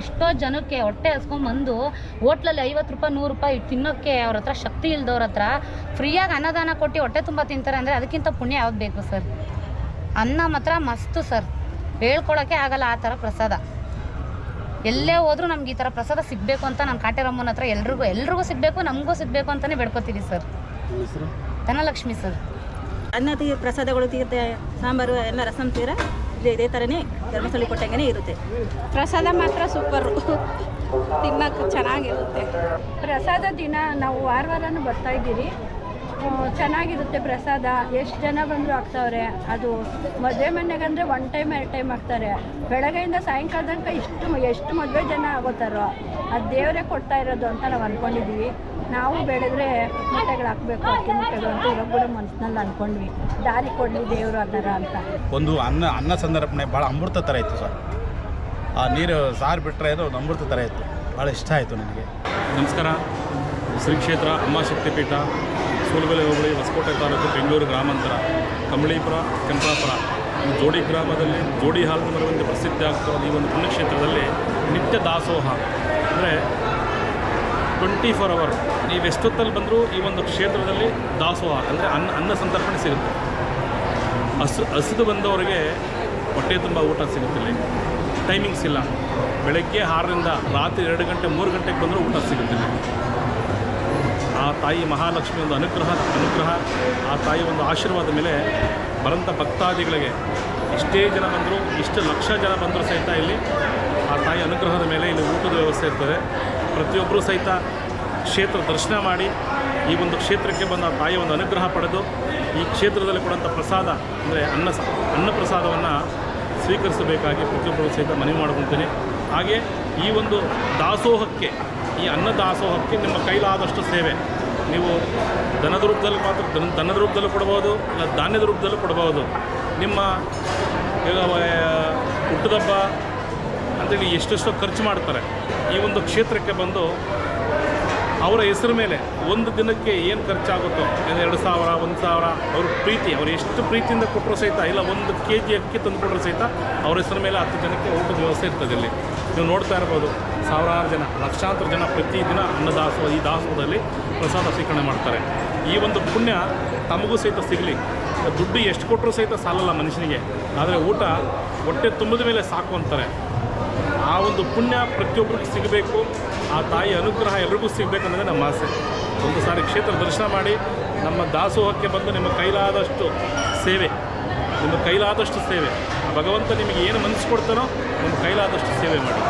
ಎಷ್ಟೋ ಜನಕ್ಕೆ ಹೊಟ್ಟೆ ಹಸ್ಕೊಂಬಂದು ಹೋಟ್ಲಲ್ಲಿ ಐವತ್ತು ರೂಪಾಯಿ ನೂರು ರೂಪಾಯಿ ತಿನ್ನೋಕ್ಕೆ ಅವ್ರ ಹತ್ರ ಶಕ್ತಿ ಇಲ್ದವ್ರ ಹತ್ರ ಫ್ರೀಯಾಗಿ ಅನ್ನದಾನ ಕೊಟ್ಟು ಹೊಟ್ಟೆ ತುಂಬ ತಿಂತಾರೆ ಅಂದರೆ ಅದಕ್ಕಿಂತ ಪುಣ್ಯ ಯಾವ್ದು ಬೇಕು ಸರ್? ಅನ್ನ ಮಾತ್ರ ಮಸ್ತು ಸರ್. ಹೇಳ್ಕೊಳಕ್ಕೆ ಆಗಲ್ಲ ಆ ಥರ ಪ್ರಸಾದ. ಎಲ್ಲೇ ಹೋದ್ರು ನಮ್ಗೆ ಈ ಥರ ಪ್ರಸಾದ ಸಿಗಬೇಕು ಅಂತ ನಾನು ಕಾಟೇರಮ್ಮನ ಹತ್ರ ಎಲ್ರಿಗೂ ಎಲ್ರಿಗೂ ಸಿಗಬೇಕು ನಮಗೂ ಸಿಗಬೇಕು ಅಂತಲೇ ಬೇಡ್ಕೊತೀವಿ ಸರ್. ಧನಲಕ್ಷ್ಮಿ ಸರ್. ಅನ್ನ ತೀರ್ ಪ್ರಸಾದಗಳು ತೀರ್ಥ ಸಾಂಬಾರು ಎಲ್ಲ ರಸಂ ತೀರ ಇದೇ ಇದೇ ಥರನೇ ಧರ್ಮಸ್ಥಳ ಕೊಟ್ಟಂಗೆ ಇರುತ್ತೆ. ಪ್ರಸಾದ ಮಾತ್ರ ಸೂಪರು ತಿನ್ನಕ್ಕೆ ಚೆನ್ನಾಗಿರುತ್ತೆ. ಪ್ರಸಾದ ದಿನ ನಾವು ವಾರ ವಾರನೂ ಬರ್ತಾ ಇದ್ದೀರಿ. ಚೆನ್ನಾಗಿರುತ್ತೆ ಪ್ರಸಾದ. ಎಷ್ಟು ಜನ ಬಂದರೂ ಆಗ್ತಾವ್ರೆ? ಅದು ಮದುವೆ ಮನೆಗಂದರೆ ಒನ್ ಟೈಮ್ ಎರಡು ಟೈಮ್ ಆಗ್ತಾರೆ. ಬೆಳಗ್ಗೆಯಿಂದ ಸಾಯಂಕಾಲ ತನಕ ಇಷ್ಟು, ಎಷ್ಟು ಮದುವೆ ಜನ ಆಗೋತಾರೋ, ಅದು ದೇವರೇ ಕೊಡ್ತಾ ಇರೋದು ಅಂತ ನಾವು ಅಂದ್ಕೊಂಡಿದ್ದೀವಿ ನಾವು ಬೆಳೆದ್ರೆ ಮೂಟೆಗಳು ಹಾಕಬೇಕು ಅಕ್ಕಿ ಮೂಟೆಗಳು ಅಂತ ಇವಾಗ ಕೂಡ ಮನಸ್ಸಿನಲ್ಲಿ ಅನ್ಕೊಂಡ್ವಿ. ದಾರಿ ಕೊಡಲಿ ದೇವರು ಆ ಥರ ಅಂತ. ಒಂದು ಅನ್ನ ಅನ್ನ ಸಂದರ್ಭಣೆ ಭಾಳ ಅಮೃತ ಥರ ಇತ್ತು ಸರ್. ಆ ನೀರು ಸಾರು ಬಿಟ್ಟರೆ ಅದು ಒಂದು ಅಮೃತ ಥರ ಇತ್ತು. ಭಾಳ ಇಷ್ಟ ಆಯಿತು ನನಗೆ. ನಮಸ್ಕಾರ. ಶ್ರೀ ಕ್ಷೇತ್ರ ಅಮ್ಮ ಶಕ್ತಿಪೀಠ ಸೂಲಬೆಲೆ ಹೋಬಳಿ ಹೊಸಕೋಟೆ ತಾಲೂಕು ಬೆಂಗಳೂರು ಗ್ರಾಮಾಂತರ ಕಂಬಳೀಪುರ ಕೆಂಪಾಪುರ. ಈ ಜೋಡಿ ಗ್ರಾಮದಲ್ಲಿ ಜೋಡಿ ಹಾಲು ಬರುವಂತೆ ಪ್ರಸಿದ್ಧಿ ಆಗ್ತಿರೋದು ಈ ಒಂದು ಪುಣ್ಯಕ್ಷೇತ್ರದಲ್ಲಿ ನಿತ್ಯ ದಾಸೋಹ. ಅಂದರೆ ಟ್ವೆಂಟಿ ಫೋರ್ ಅವರ್ ನೀವು ಎಷ್ಟೊತ್ತಲ್ಲಿ ಬಂದರೂ ಈ ಒಂದು ಕ್ಷೇತ್ರದಲ್ಲಿ ದಾಸೋಹ, ಅಂದರೆ ಅನ್ನ ಅನ್ನ ಸಂತರ್ಪಣೆ ಸಿಗುತ್ತೆ. ಹಸು, ಹಸಿದು ಬಂದವರಿಗೆ ಹೊಟ್ಟೆ ತುಂಬ ಊಟ ಸಿಗುತ್ತಿಲ್ಲ ಟೈಮಿಂಗ್ಸ್ ಇಲ್ಲ. ಬೆಳಗ್ಗೆ ಆರರಿಂದ ರಾತ್ರಿ ಎರಡು ಗಂಟೆ, ಮೂರು ಗಂಟೆಗೆ ಬಂದರೂ ಊಟ ಸಿಗುತ್ತಿಲ್ಲ ಆ ತಾಯಿ ಮಹಾಲಕ್ಷ್ಮಿ ಒಂದು ಅನುಗ್ರಹ ಅನುಗ್ರಹ. ಆ ತಾಯಿ ಒಂದು ಆಶೀರ್ವಾದ ಮೇಲೆ ಬರಂಥ ಭಕ್ತಾದಿಗಳಿಗೆ ಎಷ್ಟೇ ಜನ ಬಂದರೂ, ಇಷ್ಟು ಲಕ್ಷ ಜನ ಬಂದರೂ ಸಹಿತ ಇಲ್ಲಿ ಆ ತಾಯಿ ಅನುಗ್ರಹದ ಮೇಲೆ ಇಲ್ಲಿ ಊಟದ ವ್ಯವಸ್ಥೆ ಇರ್ತದೆ. ಪ್ರತಿಯೊಬ್ಬರೂ ಸಹಿತ ಕ್ಷೇತ್ರ ದರ್ಶನ ಮಾಡಿ ಈ ಒಂದು ಕ್ಷೇತ್ರಕ್ಕೆ ಬಂದ ತಾಯಿಯ ಒಂದು ಅನುಗ್ರಹ ಪಡೆದು ಈ ಕ್ಷೇತ್ರದಲ್ಲಿ ಕೊಡುವಂಥ ಪ್ರಸಾದ, ಅಂದರೆ ಅನ್ನ ಅನ್ನ ಪ್ರಸಾದವನ್ನು ಸ್ವೀಕರಿಸಬೇಕಾಗಿ ಪ್ರತಿಯೊಬ್ಬರು ಸಹಿತ ಮನವಿ ಮಾಡ್ಕೊತೀನಿ ಹಾಗೆ ಈ ಒಂದು ದಾಸೋಹಕ್ಕೆ, ಈ ಅನ್ನ ದಾಸೋಹಕ್ಕೆ ನಿಮ್ಮ ಕೈಲಾದಷ್ಟು ಸೇವೆ. ನೀವು ದನದ ರೂಪದಲ್ಲಿ ಮಾತ್ರ ದನ ದನದ ರೂಪದಲ್ಲೂ ಕೊಡ್ಬೋದು ಇಲ್ಲ ಧಾನ್ಯದ ರೂಪದಲ್ಲೂ ಕೊಡ್ಬೋದು ನಿಮ್ಮ ಹುಟ್ಟದಬ್ಬ ಅಂತೇಳಿ ಎಷ್ಟೆಷ್ಟೋ ಖರ್ಚು ಮಾಡ್ತಾರೆ. ಈ ಒಂದು ಕ್ಷೇತ್ರಕ್ಕೆ ಬಂದು ಅವರ ಹೆಸರು ಮೇಲೆ ಒಂದು ದಿನಕ್ಕೆ ಏನು ಖರ್ಚಾಗುತ್ತೋ ಎರಡು ಸಾವಿರ, ಒಂದು ಸಾವಿರ, ಅವ್ರ ಪ್ರೀತಿ, ಅವ್ರು ಎಷ್ಟು ಪ್ರೀತಿಯಿಂದ ಕೊಟ್ಟರು ಸಹಿತ, ಇಲ್ಲ ಒಂದು ಕೆ ಜಿ ಅಕ್ಕಿ ತಂದು ಕೊಟ್ಟರು ಸಹಿತ ಅವ್ರ ಹೆಸರು ಮೇಲೆ ಹತ್ತು ಜನಕ್ಕೆ ಊಟದ ವ್ಯವಸ್ಥೆ ಇರ್ತದೆ ಇಲ್ಲಿ ನೀವು ನೋಡ್ತಾ ಇರ್ಬೋದು, ಸಾವಿರಾರು ಜನ, ಲಕ್ಷಾಂತರ ಜನ ಪ್ರತಿದಿನ ಅನ್ನದಾಸೋಹ ಈ ದಾಸೋಹದಲ್ಲಿ ಪ್ರಸಾದ ಸ್ವೀಕರಣೆ ಮಾಡ್ತಾರೆ. ಈ ಒಂದು ಪುಣ್ಯ ತಮಗೂ ಸಹಿತ ಸಿಗಲಿ. ದುಡ್ಡು ಎಷ್ಟು ಕೊಟ್ಟರು ಸಹಿತ ಸಾಲಲ್ಲ ಮನುಷ್ಯನಿಗೆ. ಆದರೆ ಊಟ ಹೊಟ್ಟೆ ತುಂಬಿದ ಮೇಲೆ ಸಾಕು ಅಂತಾರೆ. ಒಂದು ಪುಣ್ಯ ಪ್ರತಿಯೊಬ್ಬರಿಗೂ ಸಿಗಬೇಕು. ಆ ತಾಯಿ ಅನುಗ್ರಹ ಎಲ್ರಿಗೂ ಸಿಗಬೇಕು ಅನ್ನೋದೇ ನಮ್ಮ ಆಸೆ. ಒಂದು ಸಾರಿ ಕ್ಷೇತ್ರ ದರ್ಶನ ಮಾಡಿ, ನಮ್ಮ ದಾಸೋಹಕ್ಕೆ ಬಂದು ನಿಮ್ಮ ಕೈಲಾದಷ್ಟು ಸೇವೆ, ನಿಮ್ಮ ಕೈಲಾದಷ್ಟು ಸೇವೆ. ಭಗವಂತ ನಿಮಗೆ ಏನು ಮನಸ್ಸು ಕೊಡ್ತಾನೋ, ನಿಮ್ಮ ಕೈಲಾದಷ್ಟು ಸೇವೆ ಮಾಡಿ.